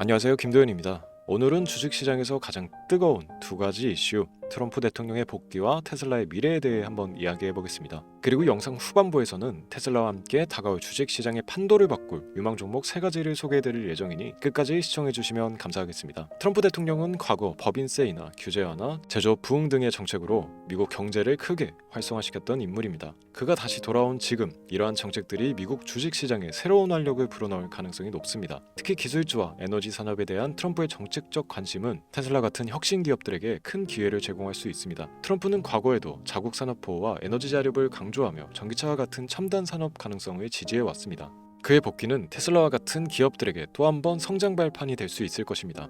안녕하세요. 김도현입니다. 오늘은 주식시장에서 가장 뜨거운 두 가지 이슈, 트럼프 대통령의 복귀와 테슬라의 미래에 대해 한번 이야기해 보겠습니다. 그리고 영상 후반부에서는 테슬라와 함께 다가올 주식 시장의 판도를 바꿀 유망 종목 세 가지를 소개해 드릴 예정이니 끝까지 시청해 주시면 감사하겠습니다. 트럼프 대통령은 과거 법인세이나 규제 완화, 제조업 부흥 등의 정책으로 미국 경제를 크게 활성화시켰던 인물입니다. 그가 다시 돌아온 지금 이러한 정책들이 미국 주식 시장에 새로운 활력을 불어넣을 가능성이 높습니다. 특히 기술주와 에너지 산업에 대한 트럼프의 정책적 관심은 테슬라 같은 혁신 기업들에게 큰 기회를 제공 할 수 있습니다. 트럼프는 과거에도 자국 산업 보호와 에너지 자립을 강조하며 전기차와 같은 첨단 산업 가능성을 지지해 왔습니다. 그의 복귀는 테슬라와 같은 기업들에게 또 한 번 성장 발판이 될 수 있을 것입니다.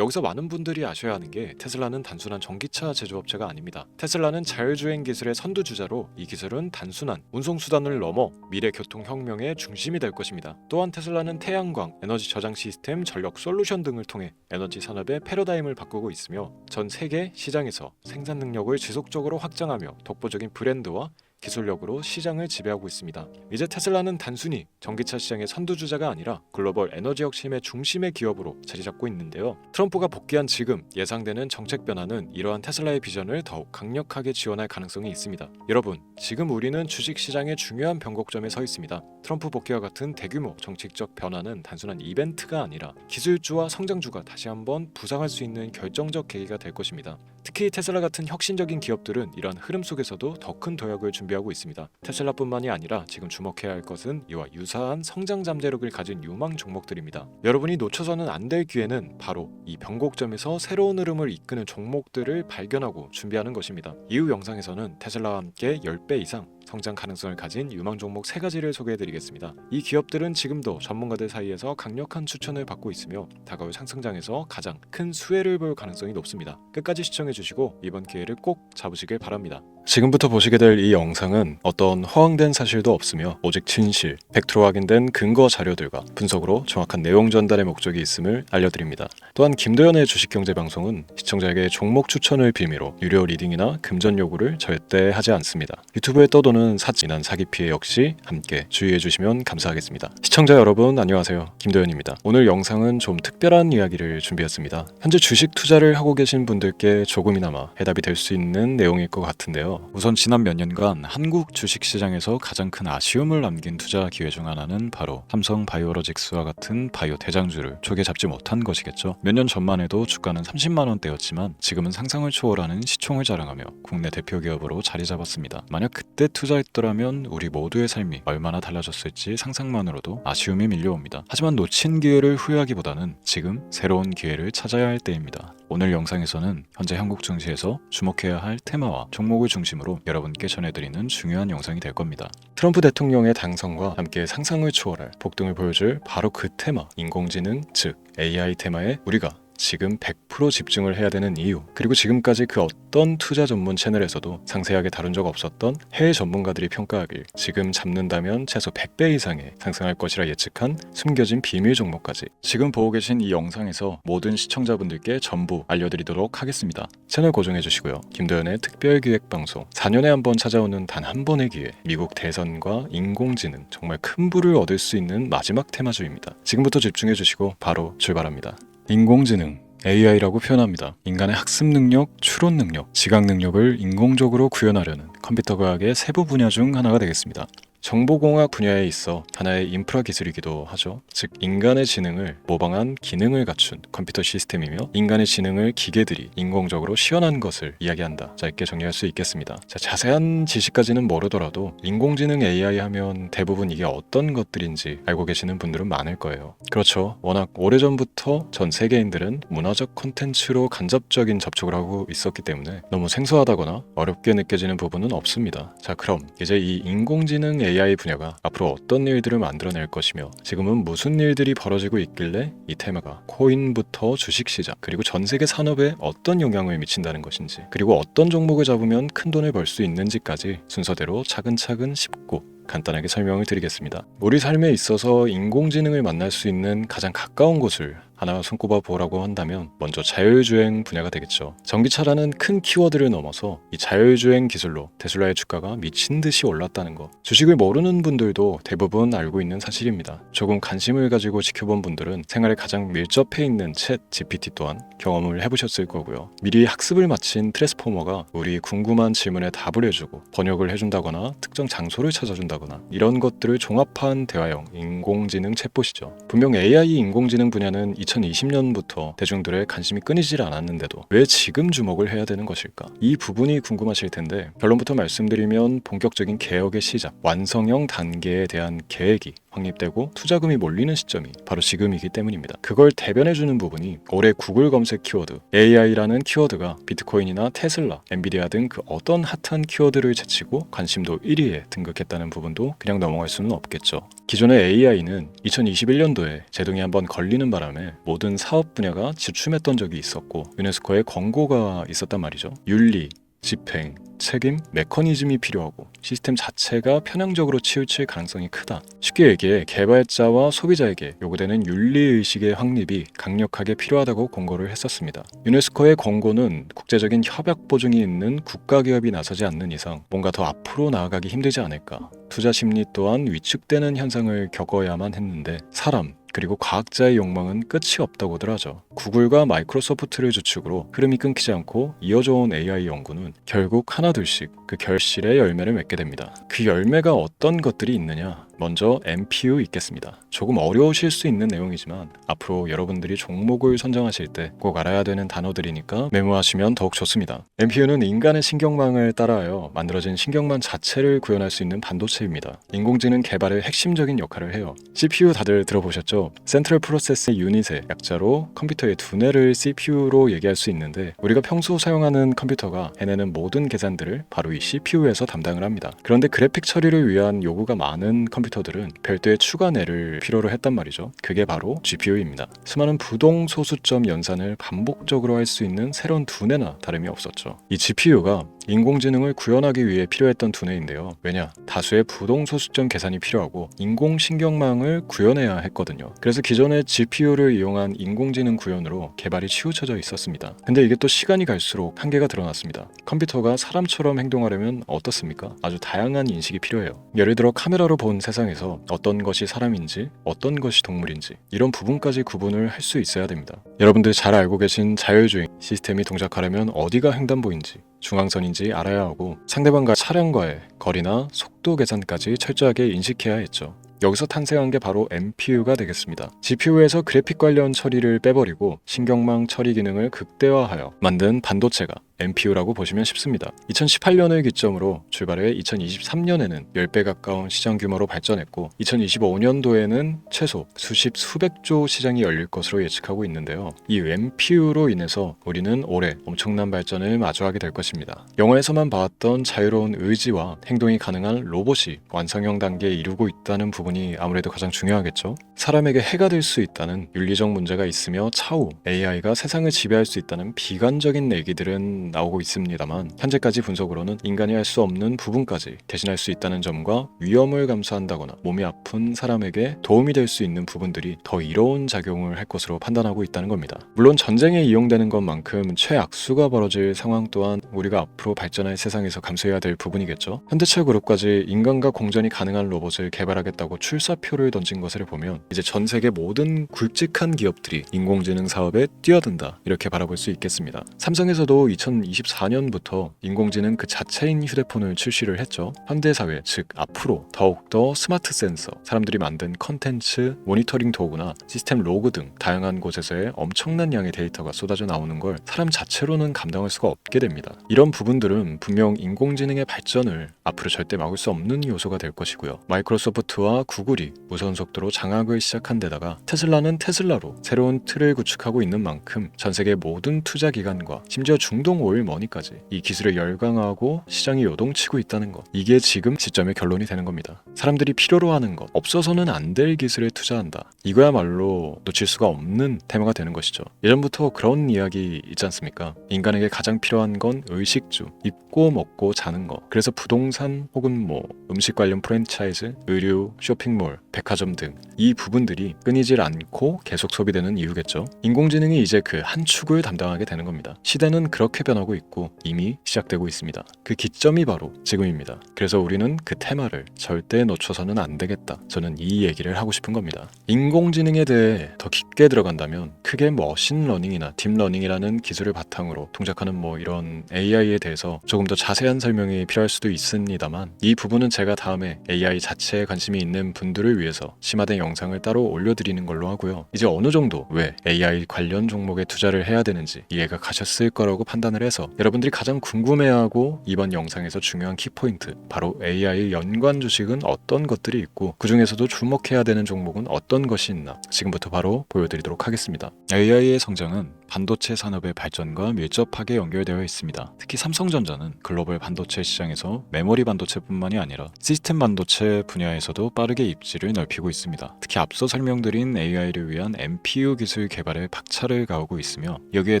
여기서 많은 분들이 아셔야 하는 게 테슬라는 단순한 전기차 제조업체가 아닙니다. 테슬라는 자율주행 기술의 선두주자로 이 기술은 단순한 운송 수단을 넘어 미래 교통 혁명의 중심이 될 것입니다. 또한 테슬라는 태양광, 에너지 저장 시스템, 전력 솔루션 등을 통해 에너지 산업의 패러다임을 바꾸고 있으며 전 세계 시장에서 생산 능력을 지속적으로 확장하며 독보적인 브랜드와 기술력으로 시장을 지배하고 있습니다. 이제 테슬라는 단순히 전기차 시장의 선두주자가 아니라 글로벌 에너지 혁신의 중심의 기업으로 자리 잡고 있는데요. 트럼프가 복귀한 지금 예상되는 정책 변화는 이러한 테슬라의 비전을 더욱 강력하게 지원할 가능성이 있습니다. 여러분, 지금 우리는 주식 시장의 중요한 변곡점에 서 있습니다. 트럼프 복귀와 같은 대규모 정책적 변화는 단순한 이벤트가 아니라 기술주와 성장주가 다시 한번 부상할 수 있는 결정적 계기가 될 것입니다. 특히 테슬라 같은 혁신적인 기업들은 이러한 흐름 속에서도 더 큰 도약을 준비 하고 있습니다. 테슬라뿐만이 아니라 지금 주목해야 할 것은 이와 유사한 성장 잠재력을 가진 유망 종목들입니다. 여러분이 놓쳐서는 안 될 기회는 바로 이 변곡점에서 새로운 흐름을 이끄는 종목들을 발견하고 준비하는 것입니다. 이후 영상에서는 테슬라와 함께 10배 이상 성장 가능성을 가진 유망 종목 세 가지를 소개해드리겠습니다. 이 기업들은 지금도 전문가들 사이에서 강력한 추천을 받고 있으며 다가올 상승장에서 가장 큰 수혜를 볼 가능성이 높습니다. 끝까지 시청해주시고 이번 기회를 꼭 잡으시길 바랍니다. 지금부터 보시게 될 이 영상은 어떤 허황된 사실도 없으며 오직 진실, 팩트로 확인된 근거 자료들과 분석으로 정확한 내용 전달의 목적이 있음을 알려드립니다. 또한 김도연의 주식경제 방송은 시청자에게 종목 추천을 빌미로 유료 리딩이나 금전 요구를 절대 하지 않습니다. 유튜브에 떠도는 사진한 사기 피해 역시 함께 주의해 주시면 감사하겠습니다. 시청자 여러분 안녕하세요. 김도연입니다. 오늘 영상은 좀 특별한 이야기를 준비했습니다. 현재 주식 투자를 하고 계신 분들께 조금이나마 해답이 될 수 있는 내용일 것 같은데요. 우선 지난 몇 년간 한국 주식 시장에서 가장 큰 아쉬움을 남긴 투자 기회 중 하나는 바로 삼성 바이오로직스와 같은 바이오 대장주를 초기에 잡지 못한 것이겠죠. 몇 년 전만 해도 주가는 30만 원대였지만 지금은 상상을 초월하는 시총을 자랑하며 국내 대표 기업으로 자리 잡았습니다. 만약 그때 투자 했더라면 우리 모두의 삶이 얼마나 달라졌을지 상상만으로도 아쉬움이 밀려옵니다. 하지만 놓친 기회를 후회하기보다는 지금 새로운 기회를 찾아야 할 때입니다. 오늘 영상에서는 현재 한국 증시에서 주목해야 할 테마와 종목을 중심으로 여러분께 전해드리는 중요한 영상이 될 겁니다. 트럼프 대통령의 당선과 함께 상상을 초월할 폭등을 보여줄 바로 그 테마, 인공지능, 즉 AI 테마에 우리가 지금 100% 집중을 해야 되는 이유 그리고 지금까지 그 어떤 투자 전문 채널에서도 상세하게 다룬 적 없었던 해외 전문가들이 평가하길 지금 잡는다면 최소 100배 이상의 상승할 것이라 예측한 숨겨진 비밀 종목까지 지금 보고 계신 이 영상에서 모든 시청자분들께 전부 알려드리도록 하겠습니다. 채널 고정해 주시고요. 김도연의 특별 기획 방송 4년에 한 번 찾아오는 단 한 번의 기회 미국 대선과 인공지능 정말 큰 부를 얻을 수 있는 마지막 테마주입니다. 지금부터 집중해 주시고 바로 출발합니다. 인공지능 AI라고 표현합니다. 인간의 학습 능력, 추론 능력, 지각 능력을 인공적으로 구현하려는 컴퓨터 과학의 세부 분야 중 하나가 되겠습니다. 정보공학 분야에 있어 하나의 인프라 기술이기도 하죠. 즉 인간의 지능을 모방한 기능을 갖춘 컴퓨터 시스템이며 인간의 지능을 기계들이 인공적으로 시연한 것을 이야기한다. 짧게 정리할 수 있겠습니다. 자, 자세한 지식까지는 모르더라도 인공지능 AI 하면 대부분 이게 어떤 것들인지 알고 계시는 분들은 많을 거예요. 그렇죠. 워낙 오래전부터 전 세계인들은 문화적 콘텐츠로 간접적인 접촉을 하고 있었기 때문에 너무 생소하다거나 어렵게 느껴지는 부분은 없습니다. 자, 그럼 이제 이 인공지능 AI 분야가 앞으로 어떤 일들을 만들어낼 것이며 지금은 무슨 일들이 벌어지고 있길래 이 테마가 코인부터 주식시장 그리고 전 세계 산업에 어떤 영향을 미친다는 것인지 그리고 어떤 종목을 잡으면 큰 돈을 벌 수 있는지까지 순서대로 차근차근 짚고 간단하게 설명을 드리겠습니다. 우리 삶에 있어서 인공지능을 만날 수 있는 가장 가까운 곳을 하나 손꼽아 보라고 한다면 먼저 자율주행 분야가 되겠죠. 전기차라는 큰 키워드를 넘어서 이 자율주행 기술로 테슬라의 주가가 미친 듯이 올랐다는 거. 주식을 모르는 분들도 대부분 알고 있는 사실입니다. 조금 관심을 가지고 지켜본 분들은 생활에 가장 밀접해 있는 챗 GPT 또한 경험을 해보셨을 거고요. 미리 학습을 마친 트랜스포머가 우리 궁금한 질문에 답을 해주고 번역을 해준다거나 특정 장소를 찾아준다거나 이런 것들을 종합한 대화형 인공지능 챗봇이죠. 분명 AI 인공지능 분야는 2020년부터 대중들의 관심이 끊이질 않았는데도 왜 지금 주목을 해야 되는 것일까? 이 부분이 궁금하실 텐데 결론부터 말씀드리면 본격적인 개혁의 시작, 완성형 단계에 대한 계획이 확립되고 투자금이 몰리는 시점이 바로 지금이기 때문입니다. 그걸 대변해주는 부분이 올해 구글 검색 키워드 AI라는 키워드가 비트코인이나 테슬라, 엔비디아 등 그 어떤 핫한 키워드를 제치고 관심도 1위에 등극했다는 부분도 그냥 넘어갈 수는 없겠죠. 기존의 AI는 2021년도에 제동이 한번 걸리는 바람에 모든 사업 분야가 주춤했던 적이 있었고 유네스코의 권고가 있었단 말이죠. 윤리, 집행, 책임, 메커니즘이 필요하고 시스템 자체가 편향적으로 치우칠 가능성이 크다. 쉽게 얘기해 개발자와 소비자에게 요구되는 윤리의식의 확립이 강력하게 필요하다고 권고를 했었습니다. 유네스코의 권고는 국제적인 협약 보증이 있는 국가기업이 나서지 않는 이상 뭔가 더 앞으로 나아가기 힘들지 않을까. 투자 심리 또한 위축되는 현상을 겪어야만 했는데 사람, 그리고 과학자의 욕망은 끝이 없다고들 하죠. 구글과 마이크로소프트를 주축으로 흐름이 끊기지 않고 이어져 온 AI 연구는 결국 하나둘씩 그 결실의 열매를 맺게 됩니다. 그 열매가 어떤 것들이 있느냐? 먼저 MPU 있겠습니다. 조금 어려우실 수 있는 내용이지만 앞으로 여러분들이 종목을 선정하실 때 꼭 알아야 되는 단어들이니까 메모하시면 더욱 좋습니다. MPU는 인간의 신경망을 따라하여 만들어진 신경망 자체를 구현할 수 있는 반도체입니다. 인공지능 개발의 핵심적인 역할을 해요. CPU 다들 들어보셨죠? 센트럴 프로세스 유닛의 약자로 컴퓨터의 두뇌를 CPU로 얘기할 수 있는데 우리가 평소 사용하는 컴퓨터가 해내는 모든 계산들을 바로 이 CPU에서 담당을 합니다. 그런데 그래픽 처리를 위한 요구가 많은 컴퓨터 들은 별도의 추가뇌를 필요로 했단 말이죠. 그게 바로 GPU입니다. 수많은 부동 소수점 연산을 반복적으로 할 수 있는 새로운 두뇌나 다름이 없었죠. 이 GPU가 인공지능을 구현하기 위해 필요했던 두뇌인데요. 왜냐? 다수의 부동 소수점 계산이 필요하고 인공신경망을 구현해야 했거든요. 그래서 기존의 GPU를 이용한 인공지능 구현으로 개발이 치우쳐져 있었습니다. 근데 이게 또 시간이 갈수록 한계가 드러났습니다. 컴퓨터가 사람처럼 행동하려면 어떻습니까? 아주 다양한 인식이 필요해요. 예를 들어 카메라로 본 세상에서 어떤 것이 사람인지, 어떤 것이 동물인지 이런 부분까지 구분을 할 수 있어야 됩니다. 여러분들 잘 알고 계신 자율주행 시스템이 동작하려면 어디가 횡단보인지 중앙선인지 알아야 하고 상대방과 차량과의 거리나 속도 계산까지 철저하게 인식해야 했죠. 여기서 탄생한 게 바로 MPU가 되겠습니다. GPU에서 그래픽 관련 처리를 빼버리고 신경망 처리 기능을 극대화하여 만든 반도체가 MPU라고 보시면 쉽습니다. 2018년을 기점으로 출발해 2023년에는 10배 가까운 시장 규모로 발전했고 2025년도에는 최소 수십 수백조 시장이 열릴 것으로 예측하고 있는데요. 이 MPU로 인해서 우리는 올해 엄청난 발전을 마주하게 될 것입니다. 영화에서만 봐왔던 자유로운 의지와 행동이 가능한 로봇이 완성형 단계에 이르고 있다는 부분이 아무래도 가장 중요하겠죠. 사람에게 해가 될 수 있다는 윤리적 문제가 있으며 차후 AI가 세상을 지배할 수 있다는 비관적인 얘기들은 나오고 있습니다만 현재까지 분석으로는 인간이 할 수 없는 부분까지 대신할 수 있다는 점과 위험을 감수한다거나 몸이 아픈 사람에게 도움이 될 수 있는 부분들이 더 이로운 작용을 할 것으로 판단하고 있다는 겁니다. 물론 전쟁에 이용되는 것만큼 최악수가 벌어질 상황 또한 우리가 앞으로 발전할 세상에서 감수해야 될 부분이겠죠. 현대차 그룹까지 인간과 공전이 가능한 로봇을 개발하겠다고 출사표를 던진 것을 보면 이제 전 세계 모든 굵직한 기업들이 인공지능 사업에 뛰어든다 이렇게 바라볼 수 있겠습니다. 삼성에서도 2024년부터 인공지능 그 자체인 휴대폰을 출시를 했죠. 현대사회 즉 앞으로 더욱더 스마트 센서, 사람들이 만든 컨텐츠, 모니터링 도구나 시스템 로그 등 다양한 곳에서의 엄청난 양의 데이터가 쏟아져 나오는 걸 사람 자체로는 감당할 수가 없게 됩니다. 이런 부분들은 분명 인공지능의 발전을 앞으로 절대 막을 수 없는 요소가 될 것이고요. 마이크로소프트와 구글이 무선 속도로 장악을 시작한 데다가 테슬라는 테슬라로 새로운 틀을 구축하고 있는 만큼 전 세계 모든 투자 기관과 심지어 중동 뭘 뭐니까지 이 기술에 열광하고 시장이 요동치고 있다는 것 이게 지금 시점의 결론이 되는 겁니다. 사람들이 필요로 하는 것 없어서는 안 될 기술에 투자한다. 이거야말로 놓칠 수가 없는 테마가 되는 것이죠. 예전부터 그런 이야기 있지 않습니까? 인간에게 가장 필요한 건 의식주, 입고 먹고 자는 것. 그래서 부동산 혹은 뭐 음식 관련 프랜차이즈, 의류, 쇼핑몰, 백화점 등 이 부분들이 끊이질 않고 계속 소비되는 이유겠죠. 인공지능이 이제 그 한 축을 담당하게 되는 겁니다. 시대는 그렇게 변하고 있고 이미 시작되고 있습니다. 그 기점이 바로 지금입니다. 그래서 우리는 그 테마를 절대 놓쳐서는 안 되겠다. 저는 이 얘기를 하고 싶은 겁니다. 인공지능에 대해 더 깊게 들어간다면 크게 머신러닝이나 딥러닝이라는 기술을 바탕으로 동작하는 뭐 이런 AI에 대해서 조금 더 자세한 설명이 필요할 수도 있습니다만 이 부분은 제가 다음에 AI 자체에 관심이 있는 분들을 위해서 심화된 영상을 따로 올려드리는 걸로 하고요. 이제 어느 정도 왜 AI 관련 종목에 투자를 해야 되는지 이해가 가셨을 거라고 판단을 해서 여러분들이 가장 궁금해하고 이번 영상에서 중요한 키포인트 바로 AI 연관 주식은 어떤 것들이 있고 그 중에서도 주목해야 되는 종목은 어떤 것이 있나 지금부터 바로 보여드리도록 하겠습니다. AI의 성장은 반도체 산업의 발전과 밀접하게 연결되어 있습니다. 특히 삼성전자는 글로벌 반도체 시장에서 메모리 반도체뿐만이 아니라 시스템 반도체 분야에서도 빠르게 입지를 넓히고 있습니다. 특히 앞서 설명드린 AI를 위한 MPU 기술 개발에 박차를 가하고 있으며 여기에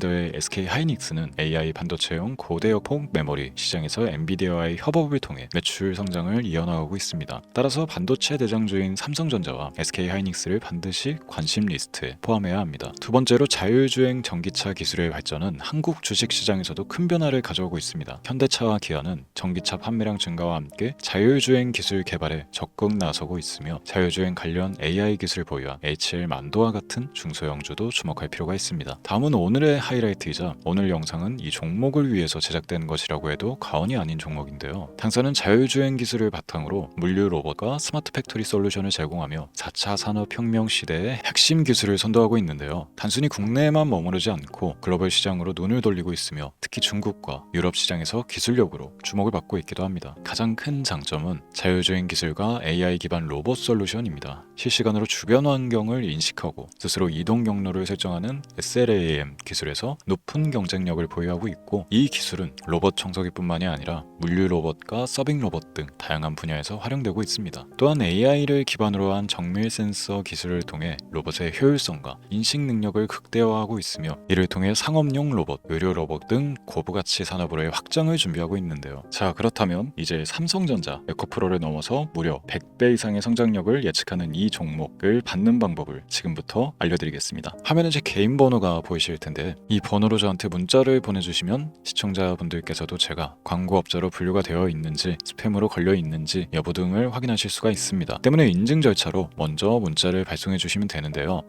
더해 SK 하이닉스는 AI 반도체용 고대역 폭 메모리 시장에서 엔비디아와의 협업을 통해 매출 성장을 이어나가고 있습니다. 따라서 반도체 대장주인 삼성전자와 SK 하이닉스를 반드시 관심 리스트에 포함해야 합니다. 두 번째로 자율주행 전기차 기술의 발전은 한국 주식 시장에서도 큰 변화를 가져오고 있습니다. 현대차와 기아는 전기차 판매량 증가와 함께 자율주행 기술 개발에 적극 나서고 있으며 자율주행 관련 AI 기술 보유한 HL 만도와 같은 중소형주도 주목할 필요가 있습니다. 다음은 오늘의 하이라이트이자 오늘 영상은 이 종목을 위해서 제작된 것이라고 해도 과언이 아닌 종목인데요. 당사는 자율주행 기술을 바탕으로 물류 로봇과 스마트 팩토리 솔루션을 제공하며 4차 산업혁명 시대의 핵심 기술을 선도하고 있는데요. 단순히 국내에만 머무르지 않고 글로벌 시장으로 눈을 돌리고 있으며 특히 중국과 유럽 시장에서 기술력으로 주목을 받고 있기도 합니다. 가장 큰 장점은 자율주행 기술과 AI 기반 로봇 솔루션입니다. 실시간으로 주변 환경을 인식하고 스스로 이동 경로를 설정하는 SLAM 기술에서 높은 경쟁력을 보유하고 있고 이 기술은 로봇 청소기뿐만이 아니라 물류 로봇과 서빙 로봇 등 다양한 분야에서 활용되고 있습니다. 또한 AI를 기반으로 한 정밀 센서 기술을 통해 로봇의 효율성과 인식 능력을 극대화하고 있으며 이를 통해 상업용 로봇, 의료 로봇 등 고부가치 산업으로의 확장을 준비하고 있는데요. 자 그렇다면 이제 삼성전자 에코프로를 넘어서 무려 100배 이상의 성장력을 예측하는 이 종목을 받는 방법을 지금부터 알려드리겠습니다. 화면에 제 개인 번호가 보이실 텐데 이 번호로 저한테 문자를 보내주시면 시청자분들께서도 제가 광고업자로 분류가 되어 있는지 스팸으로 걸려 있는지 여부 등을 확인하실 수가 있습니다. 때문에 인증 절차로 먼저 문자를 발송해 주시면 되는데요.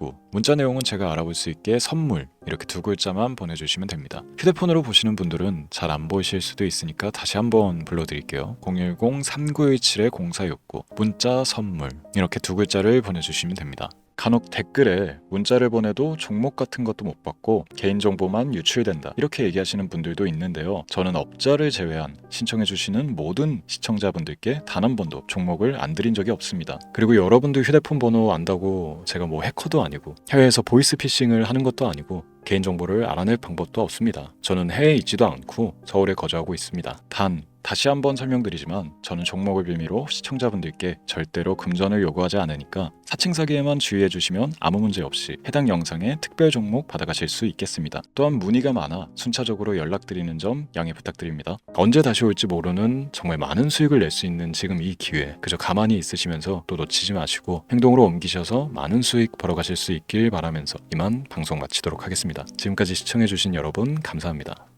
010-3917-0469 문자 내용은 제가 알아볼 수 있게 선물 이렇게 두 글자만 보내주시면 됩니다. 휴대폰으로 보시는 분들은 잘 안 보이실 수도 있으니까 다시 한번 불러드릴게요. 010-3917-0469 문자 선물 이렇게 두 글자를 보내주시면 됩니다. 간혹 댓글에 문자를 보내도 종목 같은 것도 못 받고 개인정보만 유출된다. 이렇게 얘기하시는 분들도 있는데요. 저는 업자를 제외한 신청해주시는 모든 시청자분들께 단 한 번도 종목을 안 드린 적이 없습니다. 그리고 여러분들 휴대폰 번호 안다고 제가 뭐 해커도 아니고 해외에서 보이스피싱을 하는 것도 아니고 개인정보를 알아낼 방법도 없습니다 저는 해외에 있지도 않고 서울에 거주하고 있습니다 단 다시 한번 설명드리지만 저는 종목을 빌미로 시청자분들께 절대로 금전을 요구하지 않으니까 사칭 사기에만 주의해 주시면 아무 문제 없이 해당 영상에 특별 종목 받아가실 수 있겠습니다. 또한 문의가 많아 순차적으로 연락드리는 점 양해 부탁드립니다. 언제 다시 올지 모르는 정말 많은 수익을 낼 수 있는 지금 이 기회 그저 가만히 있으시면서 또 놓치지 마시고 행동으로 옮기셔서 많은 수익 벌어가실 수 있길 바라면서 이만 방송 마치도록 하겠 지금까지 시청해주신 여러분 감사합니다.